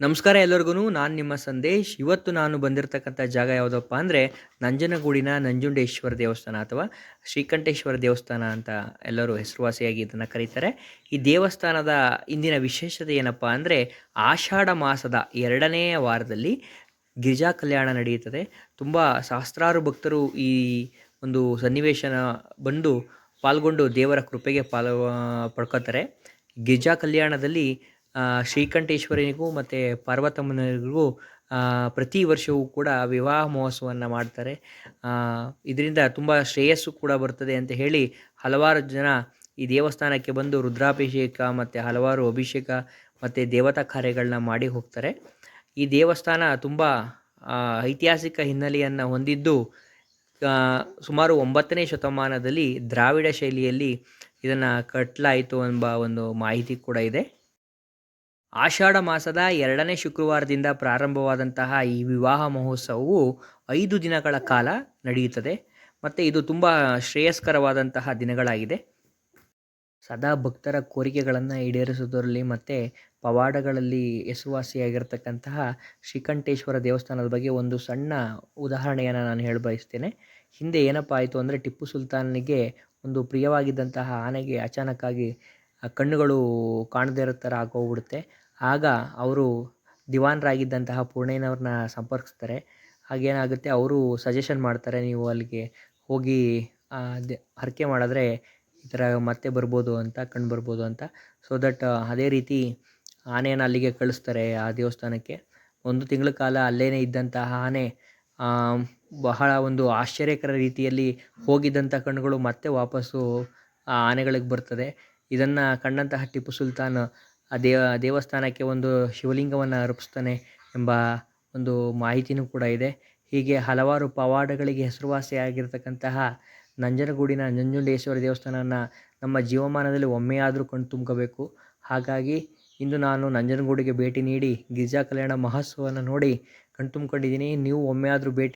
ನಮಸ್ಕಾರ ಎಲ್ಲರಿಗೂ ನಾನು ನಿಮ್ಮ ಸಂದೇಶ್. ಇವತ್ತು ನಾನು ಬಂದಿರತಕ್ಕಂಥ ಜಾಗ ಯಾವುದಪ್ಪ ಅಂದರೆ, ನಂಜನಗೂಡಿನ ನಂಜುಂಡೇಶ್ವರ ದೇವಸ್ಥಾನ ಅಥವಾ ಶ್ರೀಕಂಠೇಶ್ವರ ದೇವಸ್ಥಾನ ಅಂತ ಎಲ್ಲರೂ ಹೆಸರುವಾಸಿಯಾಗಿ ಇದನ್ನು ಕರೀತಾರೆ. ಈ ದೇವಸ್ಥಾನದ ಇಂದಿನ ವಿಶೇಷತೆ ಏನಪ್ಪ ಅಂದರೆ, ಆಷಾಢ ಮಾಸದ ಎರಡನೆಯ ವಾರದಲ್ಲಿ ಗಿರಿಜಾ ಕಲ್ಯಾಣ ನಡೆಯುತ್ತದೆ. ತುಂಬ ಸಹಸ್ರಾರು ಭಕ್ತರು ಈ ಒಂದು ಸನ್ನಿವೇಶನ ಬಂದು ಪಾಲ್ಗೊಂಡು ದೇವರ ಕೃಪೆಗೆ ಪಾಲು ಪಡ್ಕೋತಾರೆ ಗಿರಿಜಾ ಕಲ್ಯಾಣದಲ್ಲಿ ಶ್ರೀಕಂಠೇಶ್ವರನಿಗೂ ಮತ್ತು ಪಾರ್ವತಮ್ಮನಿಗೂ ಆ, ಪ್ರತಿ ವರ್ಷವೂ ಕೂಡ ವಿವಾಹ ಮಹೋತ್ಸವವನ್ನು ಮಾಡ್ತಾರೆ. ಇದರಿಂದ ತುಂಬ ಶ್ರೇಯಸ್ಸು ಕೂಡ ಬರ್ತದೆ ಅಂತ ಹೇಳಿ ಹಲವಾರು ಜನ ಈ ದೇವಸ್ಥಾನಕ್ಕೆ ಬಂದು ರುದ್ರಾಭಿಷೇಕ ಮತ್ತು ಹಲವಾರು ಅಭಿಷೇಕ ಮತ್ತು ದೇವತಾ ಕಾರ್ಯಗಳನ್ನ ಮಾಡಿ ಹೋಗ್ತಾರೆ. ಈ ದೇವಸ್ಥಾನ ತುಂಬ ಐತಿಹಾಸಿಕ ಹಿನ್ನೆಲೆಯನ್ನು ಹೊಂದಿದ್ದು ಸುಮಾರು ಒಂಬತ್ತನೇ ಶತಮಾನದಲ್ಲಿ ದ್ರಾವಿಡ ಶೈಲಿಯಲ್ಲಿ ಇದನ್ನು ಕಟ್ಟಲಾಯಿತು ಎಂಬ ಒಂದು ಮಾಹಿತಿ ಕೂಡ ಇದೆ. ಆಷಾಢ ಮಾಸದ ಎರಡನೇ ಶುಕ್ರವಾರದಿಂದ ಪ್ರಾರಂಭವಾದಂತಹ ಈ ವಿವಾಹ ಮಹೋತ್ಸವವು ಐದು ದಿನಗಳ ಕಾಲ ನಡೆಯುತ್ತದೆ. ಮತ್ತು ಇದು ತುಂಬ ಶ್ರೇಯಸ್ಕರವಾದಂತಹ ದಿನಗಳಾಗಿದೆ. ಸದಾ ಭಕ್ತರ ಕೋರಿಕೆಗಳನ್ನು ಈಡೇರಿಸುವುದರಲ್ಲಿ ಮತ್ತು ಪವಾಡಗಳಲ್ಲಿ ಹೆಸುವಾಸಿಯಾಗಿರ್ತಕ್ಕಂತಹ ಶ್ರೀಕಂಠೇಶ್ವರ ದೇವಸ್ಥಾನದ ಬಗ್ಗೆ ಒಂದು ಸಣ್ಣ ಉದಾಹರಣೆಯನ್ನು ನಾನು ಹೇಳ ಬಯಸ್ತೇನೆ. ಹಿಂದೆ ಏನಪ್ಪ ಆಯಿತು ಅಂದರೆ ಟಿಪ್ಪು ಸುಲ್ತಾನನಿಗೆ ಒಂದು ಪ್ರಿಯವಾಗಿದ್ದಂತಹ ಆನೆಗೆ ಅಚಾನಕ್ಕಾಗಿ ಕಣ್ಣುಗಳು ಕಾಣದೇ ಇರೋ ಥರ ಆಗೋಗ್ಬಿಡುತ್ತೆ. ಆಗ ಅವರು ದಿವಾನರಾಗಿದ್ದಂತಹ ಪೂರ್ಣಯ್ಯನವ್ರನ್ನ ಸಂಪರ್ಕಿಸ್ತಾರೆ. ಆಗೇನಾಗುತ್ತೆ ಅವರು ಸಜೆಷನ್ ಮಾಡ್ತಾರೆ ನೀವು ಅಲ್ಲಿಗೆ ಹೋಗಿ ಆ, ಹರಕೆ ಮಾಡಿದ್ರೆ ಈ ಥರ ಮತ್ತೆ ಬರ್ಬೋದು ಅಂತ ಕಂಡು ಬರ್ಬೋದು ಅಂತ. ಸೊ ದಟ್ ಅದೇ ರೀತಿ ಆನೆಯನ್ನು ಅಲ್ಲಿಗೆ ಕಳಿಸ್ತಾರೆ ಆ ದೇವಸ್ಥಾನಕ್ಕೆ. ಒಂದು ತಿಂಗಳ ಕಾಲ ಅಲ್ಲೇ ಇದ್ದಂತಹ ಆನೆ ಬಹಳ ಒಂದು ಆಶ್ಚರ್ಯಕರ ರೀತಿಯಲ್ಲಿ ಹೋಗಿದ್ದಂಥ ಕಣ್ಣುಗಳು ಮತ್ತೆ ವಾಪಸ್ಸು ಆ ಆನೆಗಳಿಗೆ ಬರ್ತದೆ. ಇದನ್ನು ಕಂಡಂತಹ ಟಿಪ್ಪು ಸುಲ್ತಾನ್ ಆ ದೇವ, ದೇವಸ್ಥಾನಕ್ಕೆ ಒಂದು ಶಿವಲಿಂಗವನ್ನು ಅರ್ಪಿಸ್ತಾನೆ ಎಂಬ ಒಂದು ಮಾಹಿತಿನೂ ಕೂಡ ಇದೆ. ಹೀಗೆ ಹಲವಾರು ಪವಾಡಗಳಿಗೆ ಹೆಸರುವಾಸಿಯಾಗಿರ್ತಕ್ಕಂತಹ ನಂಜನಗೂಡಿನ ನಂಜುಂಡೇಶ್ವರ ದೇವಸ್ಥಾನವನ್ನು ನಮ್ಮ ಜೀವಮಾನದಲ್ಲಿ ಒಮ್ಮೆಯಾದರೂ ಕಣ್ಣು ತುಂಬ್ಕೋಬೇಕು. ಹಾಗಾಗಿ ಇಂದು ನಾನು ನಂಜನಗೂಡಿಗೆ ಭೇಟಿ ನೀಡಿ ಗಿರಿಜಾ ಕಲ್ಯಾಣ ಮಹೋತ್ಸವವನ್ನು ನೋಡಿ ಕಣ್ ತುಂಬ್ಕೊಂಡಿದ್ದೀನಿ. ನೀವು ಒಮ್ಮೆಯಾದರೂ ಭೇಟಿ